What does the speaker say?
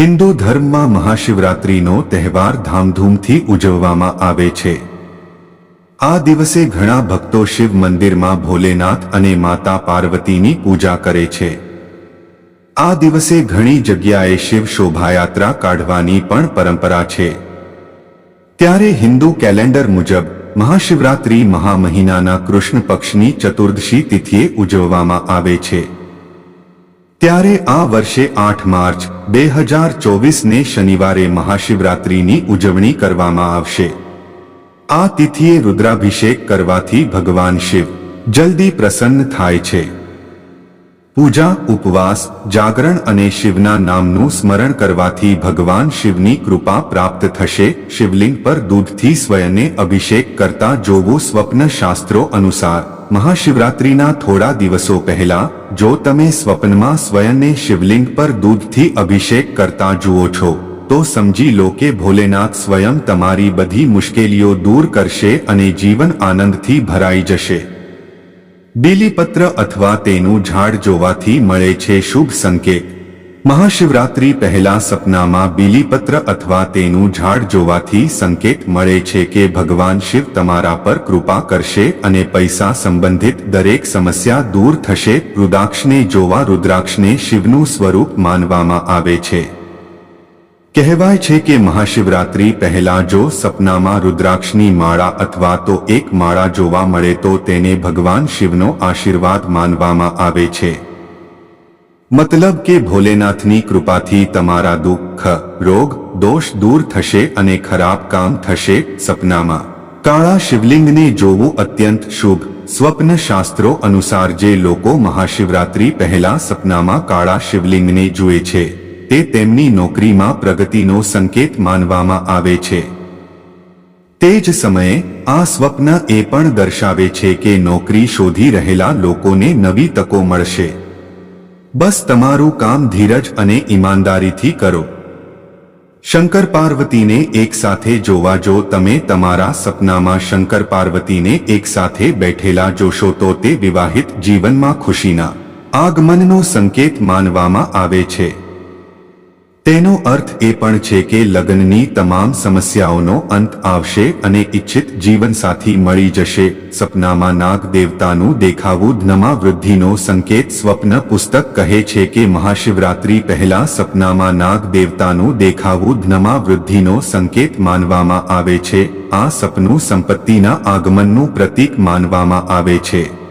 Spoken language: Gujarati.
હિન્દુ ધર્મમાં મહાશિવરાત્રિનો તહેવાર ધામધૂમથી ઉજવવામાં આવે છે. આ દિવસે ઘણા ભક્તો શિવ મંદિરમાં ભોલેનાથ અને માતા પાર્વતીની પૂજા કરે છે. આ દિવસે ઘણી જગ્યાએ શિવ શોભાયાત્રા કાઢવાની પણ પરંપરા છે. ત્યારે હિન્દુ કેલેન્ડર મુજબ મહાશિવરાત્રિ મહા મહિનાના કૃષ્ણ પક્ષની ચતુર્દશી તિથિએ ઉજવવામાં આવે છે. ત્યારે આ વર્ષે આઠ માર્ચ, બે હજાર ચોવીસને શનિવારે મહાશિવરાત્રિની ઉજવણી કરવામાં આવશે. આ તિથિએ રુદ્રાભિષેક કરવાથી ભગવાન શિવ જલ્દી પ્રસન્ન થાય છે. પૂજા, ઉપવાસ, જાગરણ અને શિવના નામનું સ્મરણ કરવાથી ભગવાન શિવની કૃપા પ્રાપ્ત થશે. શિવલિંગ પર દૂધથી સ્વયંને અભિષેક કરતા જોવું સ્વપ્ન શાસ્ત્રો અનુસાર મહાશિવરાત્રિના થોડા દિવસો પહેલા, જો તમે સ્વપ્નમાં સ્વયંને શિવલિંગ પર દૂધથી અભિષેક કરતા જુઓ છો, તો સમજી લો કે ભોલેનાથ સ્વયં તમારી બધી મુશ્કેલીઓ દૂર કરશે અને જીવન આનંદથી ભરાઈ જશે. બીલીપત્ર અથવા તેનું ઝાડ જોવાથી મળે છે શુભ સંકેત. મહાશિવરાત્રિ પહેલા સપનામાં બીલીપત્ર અથવા તેનું ઝાડ જોવાથી સંકેત મળે છે કે ભગવાન શિવ તમારા પર કૃપા કરશે અને પૈસા સંબંધિત દરેક સમસ્યા દૂર થશે. રુદ્રાક્ષને જોવા રુદ્રાક્ષને શિવનું સ્વરૂપ માનવામાં આવે છે. કહેવાય છે કે મહાશિવરાત્રિ પહેલા જો સપનામાં રુદ્રાક્ષની માળા અથવા તો એક માળા જોવા મળે તો તેને ભગવાન શિવનો આશીર્વાદ માનવામાં આવે છે. મતલબ કે ભોલેનાથની કૃપાથી તમારા દુઃખ, રોગ, દોષ દૂર થશે અને ખરાબ કામ થશે સપનામાં. કાળા શિવલિંગને જોવું અત્યંત શુભ. સ્વપ્ન શાસ્ત્રો અનુસાર જે લોકો મહાશિવરાત્રિ પહેલા સપનામાં કાળા શિવલિંગને જુએ છે, તે તેમની નોકરીમાં પ્રગતિનો સંકેત માનવામાં આવે છે. તે જ સમયે, આ સ્વપ્ન એ પણ દર્શાવે છે કે નોકરી શોધી રહેલા લોકોને નવી તકો મળશે. બસ તમારું કામ ધીરજ અને ઈમાનદારીથી કરો. શંકર પાર્વતીને એક સાથે જોવા જો તમે તમારા સપનામાં શંકર પાર્વતીને એક સાથે બેઠેલા જોશો તો તે વિવાહિત જીવનમાં ખુશીના આગમનનો સંકેત માનવામાં આવે છે. તેનો અર્થ એ પણ છે કે લગ્નની તમામ સમસ્યાઓનો અંત આવશે અને ઇચ્છિત જીવનસાથી મળી જશે. સપનામાં નાગ દેવતાનું દેખાવું ધનમાં વૃદ્ધિનો સંકેત સ્વપ્ન પુસ્તક કહે છે કે મહાશિવરાત્રિ પહેલા સપનામાં નાગ દેવતાનું દેખાવું ધનમાં વૃદ્ધિનો સંકેત માનવામાં આવે છે. આ સપનું સંપત્તિના આગમનનું પ્રતીક માનવામાં આવે છે.